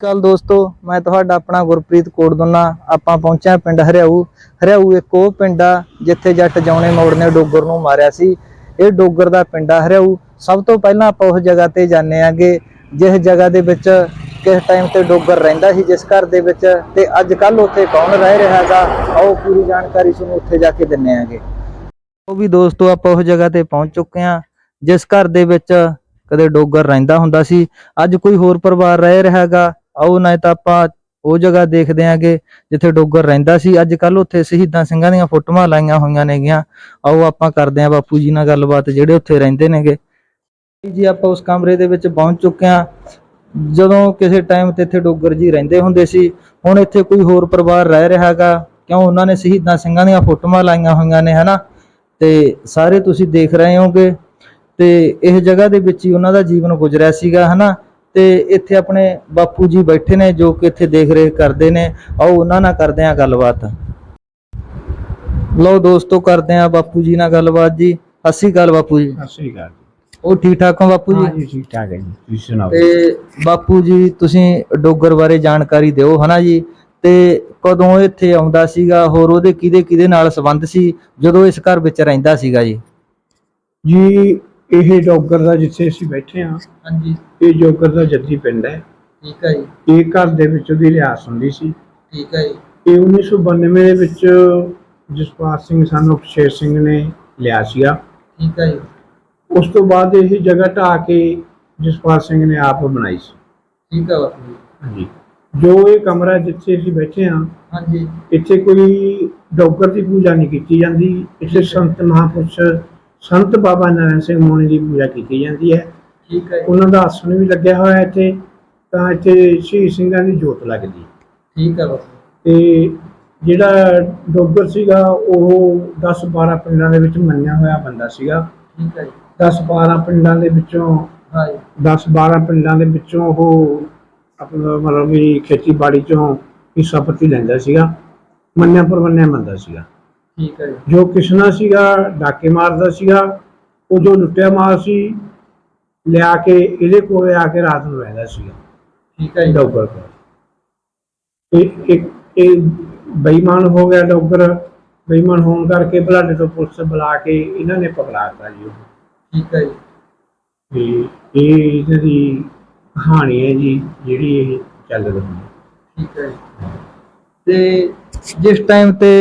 ਕੱਲ ਦੋਸਤੋ, ਮੈਂ ਤੁਹਾਡਾ ਆਪਣਾ ਗੁਰਪ੍ਰੀਤ ਕੋਟਦੋਨਾ, ਆਪਾਂ ਪਹੁੰਚਿਆ ਪਿੰਡ ਹਰਿਆਊ। ਹਰਿਆਊ ਇੱਕ ਉਹ ਪਿੰਡ ਆ, ਜਿੱਥੇ ਜੱਟ ਜਾਉਣੇ ਮੋੜ ਨੇ ਡੋਗਰ ਨੂੰ ਮਾਰਿਆ ਸੀ। ਇਹ ਡੋਗਰ ਦਾ ਪਿੰਡ ਆ ਹਰਿਆਊ। ਸਭ ਤੋਂ ਪਹਿਲਾਂ ਆਪਾਂ ਉਸ ਜਗ੍ਹਾ ਤੇ ਜਾਂਦੇ ਆਂਗੇ, ਜਿਸ ਜਗ੍ਹਾ ਦੇ ਵਿੱਚ ਕਿਸ ਟਾਈਮ ਤੇ ਡੋਗਰ ਰਹਿੰਦਾ ਸੀ, ਜਿਸ ਘਰ ਦੇ ਵਿੱਚ। ਤੇ ਅੱਜ ਕੱਲ ਉੱਥੇ ਕੌਣ ਰਹਿ ਰਿਹਾ ਹੈਗਾ, ਆਓ ਪੂਰੀ ਜਾਣਕਾਰੀ ਤੁਹਾਨੂੰ ਉੱਥੇ ਜਾ ਕੇ ਦਿੰਨੇ ਆਂਗੇ। ਉਹ ਵੀ ਦੋਸਤੋ, ਆਪਾਂ ਉਸ ਜਗ੍ਹਾ ਤੇ ਪਹੁੰਚ ਚੁੱਕੇ ਹਾਂ ਜਿਸ ਘਰ ਦੇ ਵਿੱਚ ਕਦੇ ਡੋਗਰ ਰਹਿੰਦਾ ਹੁੰਦਾ ਸੀ। ਅੱਜ ਕੋਈ ਹੋਰ ਪਰਿਵਾਰ ਰਹਿ ਰਿਹਾ ਹੈਗਾ ਆਓ ਨਾ ਤਾਂ ਆਪਾਂ ਉਹ ਜਗ੍ਹਾ ਦੇਖਦੇ ਆਂਗੇ ਜਿੱਥੇ ਡੋਗਰ ਰਹਿੰਦਾ ਸੀ। ਅੱਜ ਕੱਲ ਉੱਥੇ ਸ਼ਹੀਦਾਂ ਸਿੰਘਾਂ ਦੀਆਂ ਫੋਟੋਆਂ ਲਾਈਆਂ ਹੋਈਆਂ ਨੇਗੀਆਂ। ਆਓ ਆਪਾਂ ਕਰਦੇ ਆਂ ਬਾਪੂ ਜੀ ਨਾਲ ਗੱਲਬਾਤ, ਜਿਹੜੇ ਉੱਥੇ ਰਹਿੰਦੇ ਨੇਗੇ। ਜੀ, ਆਪਾਂ ਉਸ ਕਮਰੇ ਦੇ ਵਿੱਚ ਪਹੁੰਚ ਚੁੱਕੇ ਆਂ ਜਦੋਂ ਕਿਸੇ ਟਾਈਮ ਤੇ ਇੱਥੇ ਡੋਗਰ ਜੀ ਰਹਿੰਦੇ ਹੁੰਦੇ ਸੀ, ਹੁਣ ਇੱਥੇ ਕੋਈ ਹੋਰ ਪਰਿਵਾਰ ਰਹਿ ਰਿਹਾ ਹੈਗਾ, ਕਿਉਂ ਉਹਨਾਂ ਨੇ ਸ਼ਹੀਦਾਂ ਸਿੰਘਾਂ ਦੀਆਂ ਫੋਟੋਆਂ ਲਾਈਆਂ ਹੋਈਆਂ ਨੇ, ਹਨਾ? ਤੇ ਸਾਰੇ ਤੁਸੀਂ ਦੇਖ ਰਹੇ ਹੋਗੇ ਤੇ ਇਹ ਜਗ੍ਹਾ ਦੇ ਵਿੱਚ ਹੀ ਉਹਨਾਂ ਦਾ ਜੀਵਨ ਗੁਜ਼ਰਿਆ ਸੀਗਾ, ਹਨਾ? ਤੇ ਇੱਥੇ ਆਪਣੇ ਬਾਪੂ ਜੀ ਬੈਠੇ ਨੇ ਜੋ ਕਿ ਇੱਥੇ ਦੇਖ ਰੇਖ ਕਰਦੇ ਨੇ। ਆਓ ਉਹਨਾਂ ਨਾਲ ਕਰਦੇ ਆਂ ਗੱਲਬਾਤ। ਲਓ ਦੋਸਤੋ ਕਰਦੇ ਆਂ ਬਾਪੂ ਜੀ ਨਾਲ ਗੱਲਬਾਤ ਜੀ। ਸ਼੍ਰੀ ਅਕਾਲ ਬਾਪੂ ਜੀ। ਸਤਿ ਸ੍ਰੀ ਅਕਾਲ ਉਹ ਠੀਕ ਠਾਕ ਹੋ ਬਾਪੂ ਹਾਂ ਜੀ ਜੀ ਠੀਕ ਠਾਕ ਹੈ ਜੀ। ਤੁਸੀਂ ਸੁਣਾਓ? ਤੇ ਬਾਪੂ ਜੀ ਤੁਸੀਂ ਡੋਗਰ ਬਾਰੇ ਜਾਣਕਾਰੀ ਦਿਓ ਹਨਾ ਜੀ? ਤੇ ਕਦੋਂ ਇੱਥੇ ਆਉਂਦਾ ਸੀਗਾ ਹੋਰ ਉਹਦੇ ਕਿਹਦੇ ਕਿਹਦੇ ਨਾਲ ਸੰਬੰਧ ਸੀ? ਜਦੋਂ ਇਸ ਘਰ ਵਿੱਚ ਰਹਿੰਦਾ ਸੀਗਾ ਜੀ? ਜੀ ਇਹ ਡੋਗਰ ਦਾ ਜਿੱਥੇ ਅਸੀਂ ਬੈਠੇ ਹਾਂ ਹਾਂਜੀ। ਇਹ ਜੋਗਰ ਦਾ ਜੱਦੀ ਪਿੰਡ ਹੈ। ਠੀਕ ਹੈ ਜੀ। ਇਹ ਘਰ ਦੇ ਵਿੱਚ ਉਹਦੀ ਰਿਹਾਸ ਹੁੰਦੀ ਸੀ। ਠੀਕ ਹੈ ਜੀ। ਇਹ 1992 ਦੇ ਵਿੱਚ ਜਸਪਾਲ ਸਿੰਘ ਸਾਨੂੰ ਸ਼ੇਰ ਸਿੰਘ ਨੇ ਲਿਆ ਸੀਗਾ। ਠੀਕ ਹੈ ਜੀ। ਉਸ ਤੋਂ ਬਾਅਦ ਇਹ ਜਗ੍ਹਾ ਢਾਹ ਕੇ ਜਸਪਾਲ ਸਿੰਘ ਨੇ ਆਪ ਬਣਾਈ ਸੀ। ਠੀਕ ਹੈ ਬਾਪੂ ਜੀ। ਹਾਂਜੀ। ਜੋ ਇਹ ਕਮਰਾ ਜਿੱਥੇ ਅਸੀਂ ਬੈਠੇ ਹਾਂ ਹਾਂਜੀ। ਇੱਥੇ ਕੋਈ ਡੋਗਰ ਦੀ ਪੂਜਾ ਨਹੀਂ ਕੀਤੀ ਜਾਂਦੀ। ਇੱਥੇ ਸੰਤ ਮਹਾਪੁਰਸ਼ ਸੰਤ ਬਾਬਾ ਨਾਰਾਇਣ ਸਿੰਘ ਮੋਨੀ ਦੀ ਪੂਜਾ ਕੀਤੀ ਜਾਂਦੀ ਹੈ। ਠੀਕ ਹੈ ਉਹਨਾਂ ਦਾ ਆਸਣ ਵੀ ਲੱਗਿਆ ਹੋਇਆ ਇੱਥੇ ਤਾਂ ਇੱਥੇ ਸ਼ਹੀਦ ਸਿੰਘਾਂ ਦੀ ਜੋਤ ਲੱਗਦੀ ਹੈ। ਠੀਕ ਹੈ ਬਾਪੂ ਤੇ ਜਿਹੜਾ ਡੋਗਰ ਸੀਗਾ ਉਹ 10 12 ਪਿੰਡਾਂ ਦੇ ਵਿੱਚ ਮੰਨਿਆ ਹੋਇਆ ਬੰਦਾ ਸੀਗਾ। ਠੀਕ ਹੈ ਜੀ। 10 12 ਪਿੰਡਾਂ ਦੇ ਵਿੱਚੋਂ ਹਾਂ ਜੀ। 10 12 ਪਿੰਡਾਂ ਦੇ ਵਿੱਚੋਂ ਉਹ ਆਪਣਾ ਮਤਲਬ ਵੀ ਖੇਤੀਬਾੜੀ ਚੋਂ ਹਿੱਸਾ ਪੱਤੀ ਲੈਂਦਾ ਸੀਗਾ। ਮੰਨਿਆ ਪਰਵੰਨਿਆ ਬੰਦਾ ਸੀਗਾ। ਠੀਕ ਹੈ ਜੀ। ਜੋ ਕਿਸ਼ਨਾ ਸੀਗਾ ਡਾਕੇ ਮਾਰਦਾ ਸੀਗਾ ਉਹ ਜੋ ਲੁੱਟਿਆ ਮਾਰ ਸੀ ਲਿਆ ਕੇ ਇਹਦੇ ਕੋਲੇ ਆ ਕੇ ਰਾਤ ਨੂੰ ਰਹਿੰਦਾ ਸੀਗਾ। ਠੀਕ ਹੈ ਜੀ। ਡੋਗਰ ਕੋਲ। ਇਹ ਇੱਕ ਇਹ ਬੇਈਮਾਨ ਹੋ ਗਿਆ ਡੋਗਰ। ਬੇਈਮਾਨ ਹੋਣ ਕਰਕੇ ਬਲਾਡੇ ਤੋਂ ਪੁਲਿਸ ਬੁਲਾ ਕੇ ਇਹਨਾਂ ਨੇ ਪਕੜਾਤਾ ਜੀ ਉਹ। ਠੀਕ ਹੈ ਜੀ। ਤੇ ਇਹ ਦੀ ਕਹਾਣੀ ਹੈ ਜੀ ਜਿਹੜੀ ਇਹ ਚੱਲ ਰਹੀ ਹੈ। ਠੀਕ ਹੈ ਤੇ ਜਿਸ ਟਾਈਮ ਤੇ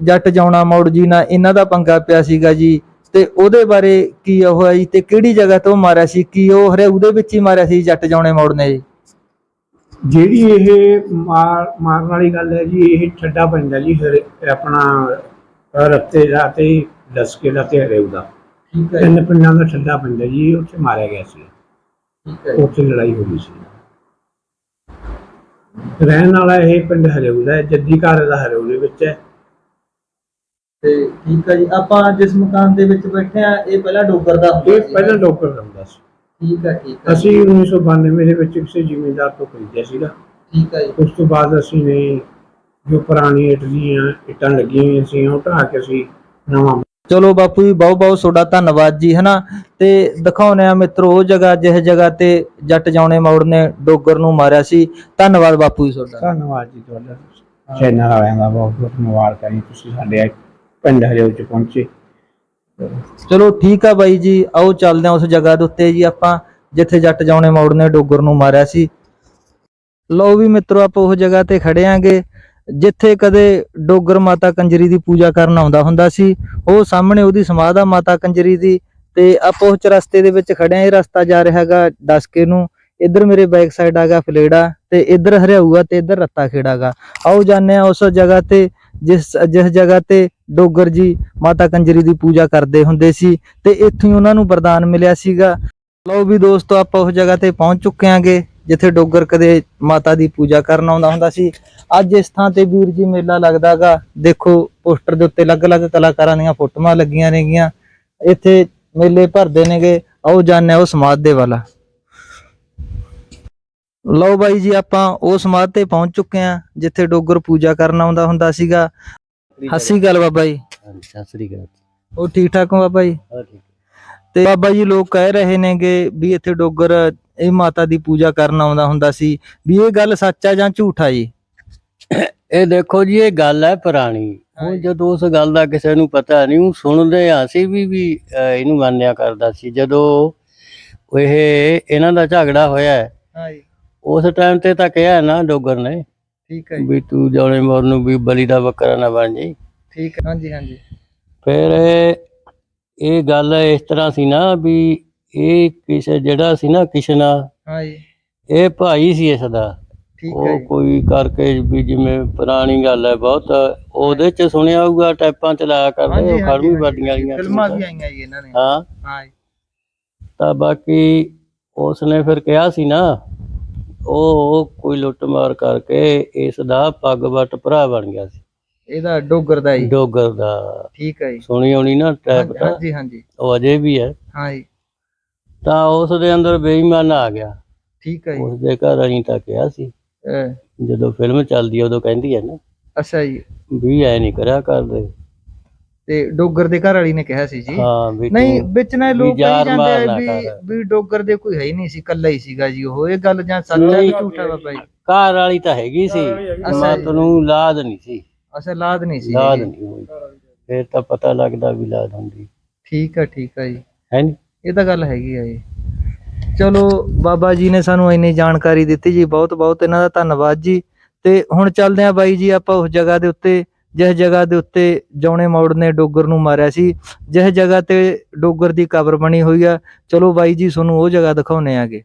ਜੱਟ ਜਾਉਣਾ ਮੌੜ ਜੀ ਨਾਲ ਇਹਨਾਂ ਦਾ ਪੰਗਾ ਪਿਆ ਸੀਗਾ ਜੀ। ਤੇ ਉਹਦੇ ਬਾਰੇ ਕੀ ਹੋਇਆ ਜੀ ਤੇ ਕਿਹੜੀ ਜਗ੍ਹਾ ਤੋਂ ਮਾਰਿਆ ਸੀ ਕੀ ਉਹ ਹਰੇ ਉਹਦੇ ਵਿੱਚ ਹੀ ਮਾਰਿਆ ਸੀ ਜੱਟ ਜਾਉਣੇ ਮੌੜ ਨੇ ਜੀ? ਜਿਹੜੀ ਇਹ ਮਾਰ ਮਾਰਨ ਵਾਲੀ ਗੱਲ ਹੈ ਜੀ ਇਹ ਠੱਡਾ ਪੈਂਦਾ ਜੀ ਹਰੇ ਆਪਣਾ ਰੱਤੇ ਦਾ ਤੇ ਦਸਕੇ ਦਾ ਤੇ ਹਰੇਉ ਦਾ ਠੀਕ ਹੈ ਤਿੰਨ ਪਿੰਡਾਂ ਦਾ ਠੱਡਾ ਪੈਂਦਾ ਜੀ ਉੱਥੇ ਮਾਰਿਆ ਗਿਆ ਸੀ। ਠੀਕ ਹੈ ਉੱਥੇ ਲੜਾਈ ਹੋ ਗਈ ਸੀ। ਰਹਿਣ ਵਾਲਾ ਇਹ ਪਿੰਡ ਹਰੇਉ ਦਾ ਹੈ ਜੱਦੀ ਘਰ ਦਾ ਹਰੇਉ ਦੇ ਵਿੱਚ ਹੈ। ਤੇ ਠੀਕ ਹੈ ਜੀ। ਆਪਾਂ ਜਿਸ ਮਕਾਨ ਦੇ ਵਿੱਚ ਬੈਠੇ ਆ ਇਹ ਪਹਿਲਾਂ ਡੋਗਰ ਦਾ ਹੁੰਦਾ ਇਹ ਸੀ। ਪਹਿਲਾਂ ਡੋਕਰ ਹੁੰਦਾ ਸੀ। ਠੀਕ ਹੈ ਠੀਕ ਹੈ ਅਸੀਂ 1992 ਦੇ ਵਿੱਚ ਕਿਸੇ ਜ਼ਿਮੀਂਦਾਰ ਤੋਂ ਖਰੀਦਿਆ ਸੀਗਾ। ਠੀਕ ਹੈ ਜੀ। ਉਸ ਤੋਂ ਬਾਅਦ ਅਸੀਂ ਨੇ ਜੋ ਪੁਰਾਣੀ ਇੱਟ ਦੀਆਂ ਇੱਟਾਂ ਲੱਗੀਆਂ ਹੋਈਆਂ ਸੀ ਉਹ ਢਾਹ ਕੇ ਅਸੀਂ ਨਵਾਂ ਚਲੋ ਬਾਪੂ ਜੀ ਬਹੁਤ ਬਹੁਤ ਤੁਹਾਡਾ ਧੰਨਵਾਦ ਜੀ ਹਨਾ? ਤੇ ਦਿਖਾਉਨੇ ਆ ਮਿੱਤਰੋ ਉਹ ਜਗ੍ਹਾ ਜਿਸ ਜਗ੍ਹਾ ਤੇ ਜੱਟ ਜਾਉਣੇ ਮੌੜ ਨੇ ਡੋਗਰ ਨੂੰ ਮਾਰਿਆ ਸੀ। ਧੰਨਵਾਦ ਬਾਪੂ ਜੀ ਤੁਹਾਡਾ। ਧੰਨਵਾਦ ਜੀ ਤੁਹਾਡਾ। ਚੈਨਲ ਵਾਲਿਆਂ ਦਾ ਬਹੁਤ ਬਹੁਤ ਮੁਬਾਰਕਾਂ ਜੀ ਤੁਸੀਂ ਸਾਡੇ ਪਿੰਡ ਹਰਿਓ ਪਹੁੰਚੇ। ਚਲੋ ਠੀਕ ਆ ਬਾਈ ਜੀ, ਆਓ ਚੱਲਦੇ ਆ ਉਸ ਜਗ੍ਹਾ ਦੇ ਉੱਤੇ ਜੀ ਆਪਾਂ, ਜਿੱਥੇ ਜੱਟ ਜਾਉਣੇ ਮੌੜ ਨੇ ਡੋਗਰ ਨੂੰ ਮਾਰਿਆ ਸੀ। ਲਓ ਵੀ ਮਿੱਤਰੋ, ਆਪਾਂ ਉਹ ਜਗ੍ਹਾ ਤੇ ਖੜੇ ਆਂਗੇ, ਜਿੱਥੇ ਕਦੇ ਡੋਗਰ ਮਾਤਾ ਕੰਜਰੀ ਦੀ ਪੂਜਾ ਕਰਨ ਆਉਂਦਾ ਹੁੰਦਾ ਸੀ। ਉਹ ਸਾਹਮਣੇ ਉਹਦੀ ਸਮਾਧ ਆ ਮਾਤਾ ਕੰਜਰੀ ਦੀ, ਤੇ ਆਪਾਂ ਉਸ ਰਸਤੇ ਦੇ ਵਿੱਚ ਖੜੇ ਆ। ਇਹ ਰਸਤਾ ਜਾ ਰਿਹਾ ਹੈਗਾ ਡਸਕੇ ਨੂੰ। ਇੱਧਰ ਮੇਰੇ ਬੈਕ ਸਾਈਡ ਆਗਾ ਫਲੇੜਾ, ਤੇ ਇੱਧਰ ਹਰਿਆਊਗਾ ਤੇ ਇੱਧਰ ਰੱਤਾ ਖੇੜਾਗਾ ਆਓ ਜਾਂਦੇ ਆ ਉਸ ਜਗ੍ਹਾ ਤੇ ਜਿਸ ਜਿਸ ਜਗ੍ਹਾ ਤੇ ਡੋਗਰ ਜੀ ਮਾਤਾ ਕੰਜਰੀ ਦੀ ਪੂਜਾ ਕਰਦੇ ਹੁੰਦੇ ਸੀ ਤੇ ਇੱਥੋਂ ਹੀ ਉਹਨਾਂ ਨੂੰ ਵਰਦਾਨ ਮਿਲਿਆ ਸੀਗਾ। ਲਓ ਵੀ ਦੋਸਤੋ, ਆਪਾਂ ਉਸ ਜਗ੍ਹਾ ਤੇ ਪਹੁੰਚ ਚੁੱਕੇ ਆਂਗੇ ਜਿੱਥੇ ਡੋਗਰ ਕਦੇ ਮਾਤਾ ਦੀ ਪੂਜਾ ਕਰਨ ਆਉਂਦਾ ਹੁੰਦਾ ਸੀ। ਅੱਜ ਇਸ ਥਾਂ ਤੇ ਵੀਰ ਜੀ ਮੇਲਾ ਲੱਗਦਾਗਾ। ਦੇਖੋ, ਪੋਸਟਰ ਦੇ ਉੱਤੇ ਅਲੱਗ-ਅਲੱਗ ਕਲਾਕਾਰਾਂ ਦੀਆਂ ਫੋਟੋਆਂ ਲੱਗੀਆਂ ਨੇਗੀਆਂ। ਇੱਥੇ ਮੇਲੇ ਭਰਦੇ ਨੇਗੇ। ਆਓ ਜਾਣਦੇ ਹਾਂ ਉਹ ਸਮਾਧ ਦੇ ਵਾਲਾ। ਲਓ ਬਾਈ ਜੀ ਆਪਾਂ ਉਹ ਸਮਾਧ ਤੇ ਪਹੁੰਚ ਚੁੱਕੇ ਆ ਜਿੱਥੇ ਡੋਗਰ ਪੂਜਾ ਕਰਨ ਆਉਂਦਾ ਹੁੰਦਾ ਸੀਗਾ। ਹੱਸੀ ਗੱਲ ਬਾਬਾ ਜੀ। ਸਤਿ ਸ੍ਰੀ ਅਕਾਲ। ਉਹ ਠੀਕ ਠਾਕ ਹੋ ਬਾਬਾ ਜੀ? ਤੇ ਬਾਬਾ ਜੀ ਲੋਕ ਕਹਿ ਰਹੇ ਨੇਗੇ ਵੀ ਇੱਥੇ ਡੋਗਰ ਇਹ ਮਾਤਾ ਦੀ ਪੂਜਾ ਕਰਨ ਆਉਂਦਾ ਹੁੰਦਾ ਸੀ। ਵੀ ਇਹ ਗੱਲ ਸੱਚ ਆ ਜਾਂ ਝੂਠ ਆ ਜੀ? ਇਹ ਦੇਖੋ ਜੀ ਇਹ ਗੱਲ ਹੈ ਪੁਰਾਣੀ। ਹੁਣ ਹਾਂਜੀ। ਜਦੋਂ ਉਸ ਗੱਲ ਦਾ ਕਿਸੇ ਨੂੰ ਪਤਾ ਨਹੀਂ ਉਹ ਸੁਣਦੇ ਆ ਅਸੀਂ ਵੀ ਵੀ ਇਹਨੂੰ ਮੰਨਿਆ ਕਰਦਾ ਸੀ। ਜਦੋਂ ਇਹ ਇਹਨਾਂ ਦਾ ਝਗੜਾ ਹੋਇਆ ਹੈ, ਹਾਂ ਜੀ ਉਸ ਟਾਈਮ ਤੇ ਤਾਂ ਕਿਹਾ ਨਾ ਡੋਗਰ ਨੇ ਠੀਕ ਹੈ ਵੀ ਤੂੰ ਜੌਲੇ ਮੋਰ ਨੂੰ ਵੀ ਬਲੀ ਦਾ ਬੱਕਰਾ ਨਾ ਬਣ ਜਾਈ। ਠੀਕ ਹੈ। ਹਾਂਜੀ ਹਾਂਜੀ। ਫਿਰ ਇਹ- ਗੱਲ ਇਸ ਤਰ੍ਹਾਂ ਸੀ ਨਾ ਵੀ ਇਹ ਕਿਸੇ ਜਿਹੜਾ ਸੀ ਨਾ ਕਿਸ਼ਨਾ ਹਾਂ ਜੀ। ਇਹ ਭਾਈ ਸੀ ਇਸ ਦਾ। ਠੀਕ ਹੈ ਉਹ ਜੀ। ਕੋਈ ਕਰਕੇ ਵੀ ਜਿਵੇਂ ਪੁਰਾਣੀ ਗੱਲ ਹੈ ਬਹੁਤ ਉਹਦੇ ਚ ਸੁਣਿਆ ਹੋਊਗਾ ਟੈਪਾਂ ਚ ਲਾਇਆ ਕਰਦੇ ਹਾਂਜੀ ਉਹ ਹਾਂਜੀ, ਹਾਂਜੀ, ਵੱਡੀਆਂ ਵਾਲੀਆਂ ਫਿਲਮਾਂ ਵੀ ਆਈਆਂ ਜੀ ਇਹਨਾਂ ਨੇ। ਹਾਂ। ਹਾਂ ਜੀ। ਤਾਂ ਬਾਕੀ ਉਸਨੇ ਫਿਰ ਕਿਹਾ ਸੀ ਨਾ ਉਹ ਕੋਈ ਲੁੱਟ ਮਾਰ ਕਰਕੇ ਇਸ ਦਾ ਪੱਗ ਵੱਟ ਭਰਾ ਬਣ ਗਿਆ ਸੀ। ਇਹਦਾ ਡੋਗਰ ਦਾ ਜੀ ਡੋਗਰ ਦਾ। ਠੀਕ ਹੈ ਜੀ। ਸੁਣੀ ਹੋਣੀ ਨਾ ਟੈਪ ਤਾਂ? ਹਾਂਜੀ ਹਾਂਜੀ। ਉਹ ਅਜੇ ਵੀ ਹੈ। ਹਾਂ ਜੀ। ਤਾਂ ਉਸ ਦੇ ਅੰਦਰ ਬੇਈਮਾਨ ਆ ਗਿਆ। ਠੀਕ ਹੈ ਜੀ। ਉਸ ਦੇ ਘਰ ਵਾਲੀ ਤਾਂ ਕਿਹਾ ਸੀ। ਜਦੋਂ ਫਿਲਮ ਚੱਲਦੀ ਆ ਉਦੋਂ ਕਹਿੰਦੀ ਹੈ ਨਾ ਅੱਛਾ ਜੀ। ਵੀ ਐ ਨਹੀਂ ਕਰਿਆ ਕਰਦੇ। ਤੇ ਡੋਗਰ ਦੇ ਘਰ ਵਾਲੀ ਨੇ ਕਿਹਾ ਸੀ ਜੀ। ਹਾਂ ਵੀ ਨਹੀਂ ਤੂੰ- ਵਿੱਚ ਨਾ ਲੋਕ ਕਹੀ ਯਾਰ ਜਾਂਦੇ ਆ ਮਾਰਨਾ ਵੀ ਕਰ। ਵੀ ਡੋਗਰ ਦੇ ਕੋਈ ਹੈ ਹੀ ਨਹੀਂ ਸੀ ਕੱਲਾ ਹੀ ਸੀਗਾ ਜੀ ਉਹ। ਇਹ ਗੱਲ ਜਾਂ ਸੱਚ ਹੈ ਨਹੀਂ। ਕਿ ਝੂਠਾ ਬਾਬਾ ਜੀ? ਘਰ ਵਾਲੀ ਤਾਂ ਹੈਗੀ ਸੀ। ਮਤ ਨੂੰ ਲਾਦ ਨਹੀਂ ਸੀ। ਅੱਛਾ ਲਾਦ ਨਹੀਂ ਸੀ ਲਾਦ ਜੀ। ਨਹੀਂ ਹੋਈ। ਫਿਰ ਤਾਂ ਪਤਾ ਲੱਗਦਾ ਵੀ ਲਾਦ ਹੁੰਦੀ। ਠੀਕ ਆ ਠੀਕ ਆ ਜੀ। ਹੈ ਨੀ? ਇਹ ਤਾਂ ਗੱਲ ਹੈਗੀ ਆ ਜੀ। ਚਲੋ ਬਾਬਾ ਜੀ ਨੇ ਸਾਨੂੰ ਇੰਨੀ ਜਾਣਕਾਰੀ ਦਿੱਤੀ ਜੀ। ਬਹੁਤ ਬਹੁਤ ਇਹਨਾਂ ਦਾ ਧੰਨਵਾਦ ਜੀ। ਤੇ ਹੁਣ ਚੱਲਦੇ ਆ ਬਾਈ ਜੀ ਆਪਾਂ ਉਸ ਜਗ੍ਹਾ ਦੇ ਉੱਤੇ। ਜਿਸ ਜਗ੍ਹਾ ਦੇ ਉੱਤੇ ਜੌਣੇ ਮੌੜ ਨੇ ਡੋਗਰ ਨੂੰ ਮਾਰਿਆ ਸੀ, ਜਿਸ ਜਗ੍ਹਾ ਤੇ ਡੋਗਰ ਦੀ ਕਬਰ ਬਣੀ ਹੋਈ ਆ, ਚਲੋ ਬਾਈ ਜੀ ਤੁਹਾਨੂੰ ਉਹ ਜਗ੍ਹਾ ਦਿਖਾਉਨੇ ਆਗੇ।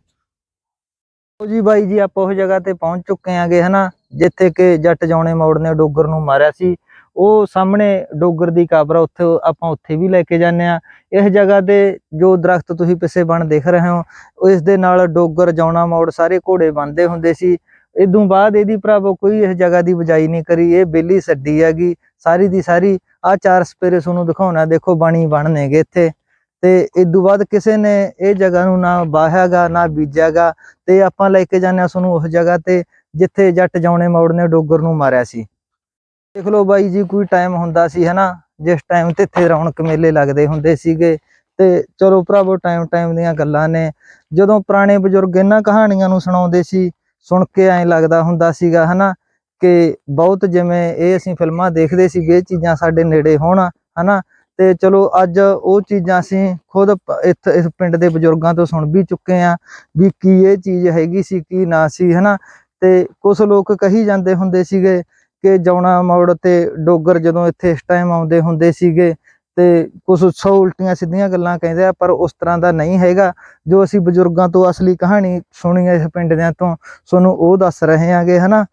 ਉਹ ਜੀ ਬਾਈ ਜੀ, ਆਪਾਂ ਉਹ ਜਗ੍ਹਾ ਤੇ ਪਹੁੰਚ ਚੁੱਕੇ ਆਂਗੇ, ਹਨਾ, ਜਿੱਥੇ ਕਿ ਜੱਟ ਜੌਣੇ ਮੌੜ ਨੇ ਡੋਗਰ ਨੂੰ ਮਾਰਿਆ ਸੀ। ਉਹ ਸਾਹਮਣੇ ਡੋਗਰ ਦੀ ਕਬਰ ਆ, ਉੱਥੇ ਆਪਾਂ ਉੱਥੇ ਵੀ ਲੈ ਕੇ ਜਾਂਦੇ ਆ। ਇਸ ਜਗ੍ਹਾ ਤੇ ਜੋ ਦਰਖਤ ਤੁਸੀਂ ਪਿੱਛੇ ਬਣ ਦੇਖ ਰਹੇ ਹੋ ਉਹ ਇਸ ਦੇ ਨਾਲ ਡੋਗਰ ਜੌਣਾ ਮੌੜ ਸਾਰੇ ਘੋੜੇ ਬੰਦੇ ਹੁੰਦੇ ਸੀ। ਇਦੋਂ ਬਾਅਦ ਇਹਦੀ ਭਰਾਵੋ ਕੋਈ ਇਸ ਜਗ੍ਹਾ ਦੀ ਬਜਾਈ ਨਹੀਂ ਕਰੀ, ਇਹ ਬੇਲੀ ਸੱਡੀ ਹੈਗੀ, ਸਾਰੀ ਦੀ ਸਾਰੀ, ਆ ਚਾਰ ਸਪੇਰੇ ਤੁਹਾਨੂੰ ਦਿਖਾਉਣਾ, ਦੇਖੋ ਬਾਣੀ ਬਣਨੇਗੇ ਇੱਥੇ। ਤੇ ਇਦੋਂ ਬਾਅਦ ਕਿਸੇ ਨੇ ਇਹ ਜਗ੍ਹਾ ਨੂੰ ਨਾ ਬਾਹਿਆਗਾ ਨਾ ਬੀਜਿਆਗਾ ਤੇ ਆਪਾਂ ਲੈ ਕੇ ਜਾਂਦੇ ਆ ਤੁਹਾਨੂੰ ਉਸ ਜਗ੍ਹਾ ਤੇ, ਜਿੱਥੇ ਜੱਟ ਜੌਣੇ ਮੌੜ ਨੇ ਡੋਗਰ ਨੂੰ ਮਾਰਿਆ ਸੀ। ਦੇਖ ਲਓ ਬਾਈ ਜੀ, ਕੋਈ ਟਾਈਮ ਹੁੰਦਾ ਸੀ, ਹਨਾ? ਜਿਸ ਟਾਈਮ ਤੇ ਇੱਥੇ ਰੌਣਕ ਮੇਲੇ ਲੱਗਦੇ ਹੁੰਦੇ ਸੀਗੇ। ਤੇ ਚਲੋ ਭਰਾਵੋ ਟਾਈਮ ਟਾਈਮ ਦੀਆਂ ਗੱਲਾਂ ਨੇ। ਜਦੋਂ ਪੁਰਾਣੇ ਬਜ਼ੁਰਗ ਇਹਨਾਂ ਕਹਾਣੀਆਂ ਨੂੰ ਸੁਣਾਉਂਦੇ ਸੀ ਸੁਣ ਕੇ ਐਂ ਲੱਗਦਾ ਹੁੰਦਾ ਸੀਗਾ, ਹਨਾ, ਕਿ ਬਹੁਤ ਜਿਵੇਂ ਇਹ ਅਸੀਂ ਫਿਲਮਾਂ ਦੇਖਦੇ ਸੀਗੇ, ਇਹ ਚੀਜ਼ਾਂ ਸਾਡੇ ਨੇੜੇ ਹੋਣ, ਹਨਾ, ਤੇ ਚਲੋ ਅੱਜ ਉਹ ਚੀਜ਼ਾਂ ਅਸੀਂ ਖੁਦ ਇੱਥੇ, ਇਸ ਪਿੰਡ ਦੇ ਬਜ਼ੁਰਗਾਂ ਤੋਂ ਸੁਣ ਵੀ ਚੁੱਕੇ ਆ ਵੀ ਕੀ ਇਹ ਚੀਜ਼ ਹੈਗੀ ਸੀ, ਕੀ ਨਾ ਸੀ, ਹਨਾ, ਤੇ ਕੁਝ ਲੋਕ ਕਹੀ ਜਾਂਦੇ ਹੁੰਦੇ ਸੀਗੇ ਕਿ ਜੌਣਾ ਮੋੜ ਤੇ ਡੋਗਰ ਜਦੋਂ ਇੱਥੇ ਇਸ ਟਾਈਮ ਆਉਂਦੇ ਹੁੰਦੇ ਸੀਗੇ ਤੇ ਕੁਝ ਸੌ ਉਲਟੀਆਂ ਸਿੱਧੀਆਂ ਗੱਲਾਂ ਕਹਿੰਦੇ ਆ, ਪਰ ਉਸ ਤਰ੍ਹਾਂ ਦਾ ਨਹੀਂ ਹੈਗਾ। ਜੋ ਅਸੀਂ ਬਜ਼ੁਰਗਾਂ ਤੋਂ ਅਸਲੀ ਕਹਾਣੀ ਸੁਣੀ ਹੈ ਇਸ ਪਿੰਡ ਦਿਆਂ ਤੋਂ ਤੁਹਾਨੂੰ ਉਹ ਦੱਸ ਰਹੇ ਆਂਗੇ, ਹਨਾ?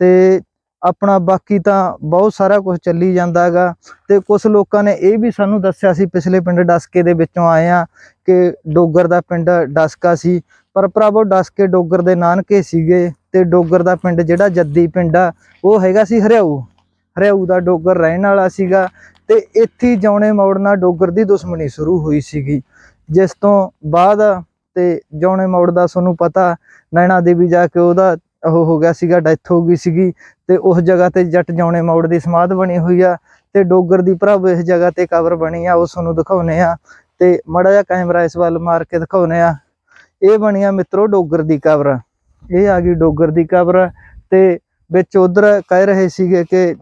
ਤੇ ਆਪਣਾ ਬਾਕੀ ਤਾਂ ਬਹੁਤ ਸਾਰਾ ਕੁਝ ਚੱਲੀ ਜਾਂਦਾ ਹੈਗਾ ਤੇ ਕੁਝ ਲੋਕਾਂ ਨੇ ਇਹ ਵੀ ਸਾਨੂੰ ਦੱਸਿਆ ਸੀ, ਪਿਛਲੇ ਪਿੰਡ ਡਸਕੇ ਦੇ ਵਿੱਚੋਂ ਆਏ ਆ ਕਿ ਡੋਗਰ ਦਾ ਪਿੰਡ ਡਸਕਾ ਸੀ। ਪਰ ਭਰਾਵੋ, ਡਸਕੇ ਡੋਗਰ ਦੇ ਨਾਨਕੇ ਸੀਗੇ ਤੇ ਡੋਗਰ ਦਾ ਪਿੰਡ ਜਿਹੜਾ ਜੱਦੀ ਪਿੰਡ ਆ, ਉਹ ਹੈਗਾ ਸੀ ਹਰਿਆਊ। ਹਰਿਆਊ ਦਾ ਡੋਗਰ ਰਹਿਣ ਵਾਲਾ ਸੀਗਾ। ਤੇ ਇੱਥੇ ਜੌਣੇ ਮੌੜ ਨਾਲ ਡੋਗਰ ਦੀ ਦੁਸ਼ਮਣੀ ਸ਼ੁਰੂ ਹੋਈ ਸੀਗੀ। ਜਿਸ ਤੋਂ ਬਾਅਦ ਤੇ ਜੌਣੇ ਮੌੜ ਦਾ ਤੁਹਾਨੂੰ ਪਤਾ, ਨੈਣਾ ਦੇਵੀ ਜਾ ਕੇ ਉਹਦਾ ਉਹ ਹੋ ਗਿਆ ਸੀਗਾ ਡੈਥ ਹੋ ਗਈ ਸੀਗੀ ਤੇ ਉਸ ਜਗ੍ਹਾ ਤੇ ਜੱਟ ਜੌਣੇ ਮੌੜ ਦੀ ਸਮਾਧ ਬਣੀ ਹੋਈ ਆ ਤੇ ਡੋਗਰ ਦੀ ਭਰਾਵੋ ਇਸ ਜਗ੍ਹਾ ਤੇ ਕਬਰ ਬਣੀ ਆ ਉਹ ਤੁਹਾਨੂੰ ਦਿਖਾਉਨੇ ਆ ਤੇ ਮੜਾ ਜਿਹਾ ਕੈਮਰਾ ਇਸ ਵੱਲ ਮਾਰ ਕੇ ਦਿਖਾਉਨੇ ਆ। ਇਹ ਬਣੀ ਆ ਮਿੱਤਰੋ ਡੋਗਰ ਦੀ ਕਬਰ ਇਹ ਆ ਗਈ ਡੋਗਰ ਦੀ ਕਬਰ ਤੇ ਵਿੱਚ ਉਧਰ ਕਹਿ ਰਹੇ ਸੀਗੇ ਕਿ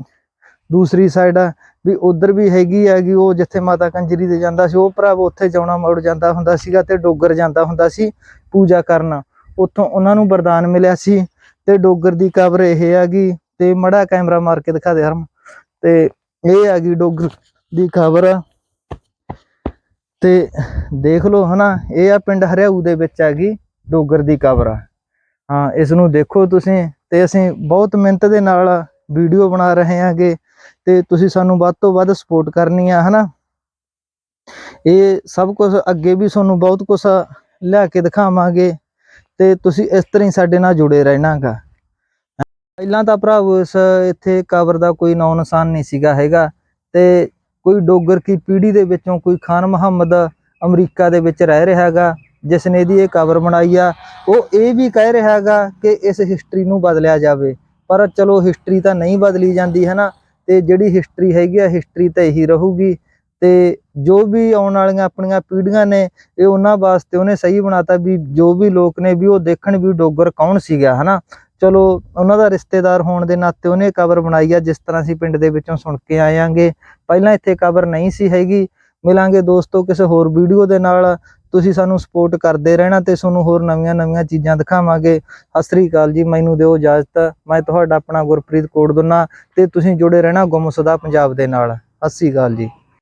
ਦੂਸਰੀ ਸਾਈਡ ਵੀ ਉਧਰ ਵੀ ਹੈਗੀ ਹੈਗੀ ਉਹ ਜਿੱਥੇ ਮਾਤਾ ਕੰਜਰੀ ਦੇ ਜਾਂਦਾ ਸੀ, ਉਹ ਭਰਾ ਉੱਥੇ ਜਾਉਣਾ ਮੋੜ ਜਾਂਦਾ ਹੁੰਦਾ ਸੀਗਾ ਤੇ ਡੋਗਰ ਜਾਂਦਾ ਹੁੰਦਾ ਸੀ ਪੂਜਾ ਕਰਨ। ਉੱਥੋਂ ਉਹਨਾਂ ਨੂੰ ਵਰਦਾਨ ਮਿਲਿਆ ਸੀ ਤੇ ਡੋਗਰ ਦੀ ਕਬਰ ਇਹ ਹੈਗੀ ਤੇ ਮੜਾ ਕੈਮਰਾ ਮਾਰ ਕੇ ਦਿਖਾ ਦੇ ਹਰਮ। ਤੇ ਇਹ ਹੈਗੀ ਡੋਗਰ ਦੀ ਕਬਰ ਤੇ ਦੇਖ ਲਓ ਹਨਾ, ਇਹ ਆ ਪਿੰਡ ਹਰਿਆਊ ਦੇ ਵਿੱਚ ਹੈਗੀ ਡੋਗਰ ਦੀ ਕਬਰ ਹਾਂ, ਇਸ ਨੂੰ ਦੇਖੋ ਤੁਸੀਂ ਤੇ ਅਸੀਂ ਬਹੁਤ ਮਿਹਨਤ ਦੇ ਨਾਲ ਵੀਡੀਓ ਬਣਾ ਰਹੇ ਹਾਂਗੇ ਤੇ ਤੁਸੀਂ ਸਾਨੂੰ ਵੱਧ ਤੋਂ ਵੱਧ ਸਪੋਰਟ ਕਰਨੀ ਆ, ਹਨਾ? ਇਹ ਸਭ ਕੁਝ ਅੱਗੇ ਵੀ ਤੁਹਾਨੂੰ ਬਹੁਤ ਕੁਝ ਲਿਆ ਕੇ ਦਿਖਾਵਾਂਗੇ ਤੇ ਤੁਸੀਂ ਇਸ ਤਰ੍ਹਾਂ ਹੀ ਸਾਡੇ ਨਾਲ ਜੁੜੇ ਰਹਿਣਾਗਾ। ਪਹਿਲਾਂ ਤਾਂ ਭਰਾਵੋ, ਇਸ ਇੱਥੇ ਕਬਰ ਦਾ ਕੋਈ ਨੌ ਨਿਸ਼ਾਨ ਨਹੀਂ ਸੀਗਾ ਹੈਗਾ ਤੇ ਕੋਈ ਡੋਗਰ ਕੀ ਪੀੜੀ ਦੇ ਵਿੱਚੋਂ ਕੋਈ ਖਾਨ ਮੁਹੰਮਦ ਅਮਰੀਕਾ ਦੇ ਵਿੱਚ ਰਹਿ ਰਿਹਾ ਹੈਗਾ, ਜਿਸ ਨੇ ਇਹਦੀ ਇਹ ਕਬਰ ਬਣਾਈ ਆ, ਉਹ ਇਹ ਵੀ ਕਹਿ ਰਿਹਾ ਹੈਗਾ ਕਿ ਇਸ ਹਿਸਟਰੀ ਨੂੰ ਬਦਲਿਆ ਜਾਵੇ। ਪਰ ਚਲੋ ਹਿਸਟਰੀ ਤਾਂ ਨਹੀਂ ਬਦਲੀ ਜਾਂਦੀ ਹੈ ਨਾ ਤੇ ਜਿਹੜੀ ਹਿਸਟਰੀ ਹੈਗੀ ਆ ਹਿਸਟਰੀ ਤਾਂ ਇਹੀ ਰਹੂਗੀ। ਤੇ ਜੋ ਵੀ ਆਉਣ ਵਾਲੀਆਂ ਆਪਣੀਆਂ ਪੀੜ੍ਹੀਆਂ ਨੇ, ਇਹ ਉਹਨਾਂ ਵਾਸਤੇ ਉਹਨੇ ਸਹੀ ਬਣਾਤਾ ਵੀ ਜੋ ਵੀ ਲੋਕ ਨੇ ਵੀ ਉਹ ਦੇਖਣ ਵੀ ਡੋਗਰ ਕੌਣ ਸੀਗਾ, ਹਨਾ? ਚਲੋ, ਉਹਨਾਂ ਦਾ ਰਿਸ਼ਤੇਦਾਰ ਹੋਣ ਦੇ ਨਾਤੇ ਉਹਨੇ ਕਬਰ ਬਣਾਈ ਆ, ਜਿਸ ਤਰ੍ਹਾਂ ਅਸੀਂ ਪਿੰਡ ਦੇ ਵਿੱਚੋਂ ਸੁਣ ਕੇ ਆਇਆਂਗੇ। ਪਹਿਲਾਂ ਇੱਥੇ ਕਬਰ ਨਹੀਂ ਸੀ ਹੈਗੀ। ਮਿਲਾਂਗੇ ਦੋਸਤੋ ਕਿਸੇ ਹੋਰ ਵੀਡੀਓ ਦੇ ਨਾਲ। ਤੁਸੀਂ ਸਾਨੂੰ ਸਪੋਰਟ ਕਰਦੇ ਰਹਿਣਾ ਤੇ ਤੁਹਾਨੂੰ ਹੋਰ ਨਵੀਆਂ ਨਵੀਆਂ ਚੀਜ਼ਾਂ ਦਿਖਾਵਾਂਗੇ। ਸਤਿ ਸ੍ਰੀ ਅਕਾਲ ਜੀ, ਮੈਨੂੰ ਦਿਓ ਇਜਾਜ਼ਤ। ਮੈਂ ਤੁਹਾਡਾ ਆਪਣਾ ਗੁਰਪ੍ਰੀਤ ਕੋਟਦੁਨਾ ਤੇ ਤੁਸੀਂ ਜੁੜੇ ਰਹਿਣਾ ਗੁੰਮਸਦਾ ਪੰਜਾਬ ਦੇ ਨਾਲ। ਸਤਿ ਸ੍ਰੀ ਅਕਾਲ ਜੀ।